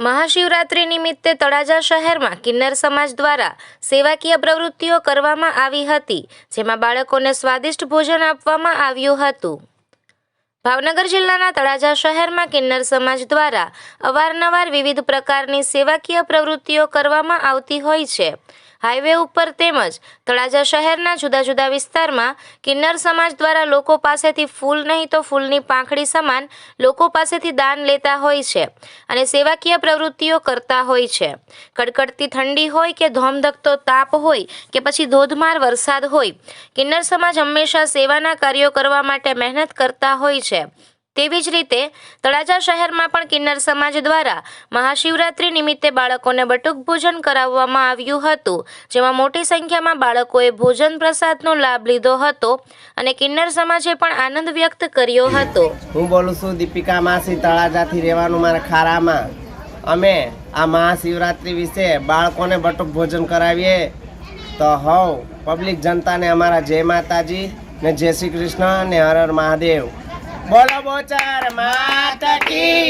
મહાશિવરાત્રિ નિમિત્તે તળાજા શહેરમાં કિન્નર સમાજ દ્વારા સેવાકીય પ્રવૃત્તિઓ કરવામાં આવી હતી, જેમાં બાળકોને સ્વાદિષ્ટ ભોજન આપવામાં આવ્યું હતું. ભાવનગર જિલ્લાના તળાજા શહેરમાં કિન્નર સમાજ દ્વારા અવારનવાર વિવિધ પ્રકારની સેવાકીય પ્રવૃત્તિઓ કરવામાં આવતી હોય છે. હાઈવે ઉપર તેમજ તળાજા શહેરના જુદા જુદા વિસ્તારમાં કિન્નર સમાજ દ્વારા લોકો પાસેથી ફૂલ નહીં તો ફૂલની પાંખડી સમાન લોકો પાસેથી દાન લેતા હોય છે અને સેવાકીય પ્રવૃત્તિઓ કરતા હોય છે. કડકડતી ઠંડી હોય કે ધોમધકતો તાપ હોય કે પછી ધોધમાર વરસાદ હોય, કિન્નર સમાજ હંમેશા સેવાના કાર્યો કરવા માટે મહેનત કરતા હોય છે. તેવી જ રીતે તળાજા શહેરમાં પણ કિન્નર સમાજ દ્વારા મહાશિવરાત્રિ નિમિત્તે બાળકોને બટુક ભોજન કરાવવામાં આવ્યું હતું, જેમાં મોટી સંખ્યામાં બાળકોએ ભોજન પ્રસાદનો લાભ લીધો હતો અને કિન્નર સમાજે પણ આનંદ વ્યક્ત કર્યો હતો. હું બોલું છું, દીપિકા માસી તળાજાથી રહેવાનું મારા ખારામાં. અમે આ મહાશિવરાત્રિ વિશે બાળકોને બટુક ભોજન કરાવીએ તો હવ પબ્લિક જનતાને અમારા જય માતાજી ને જય શ્રી કૃષ્ણ ને હર હર મહાદેવ. બોલો બોચર માતા કી જય!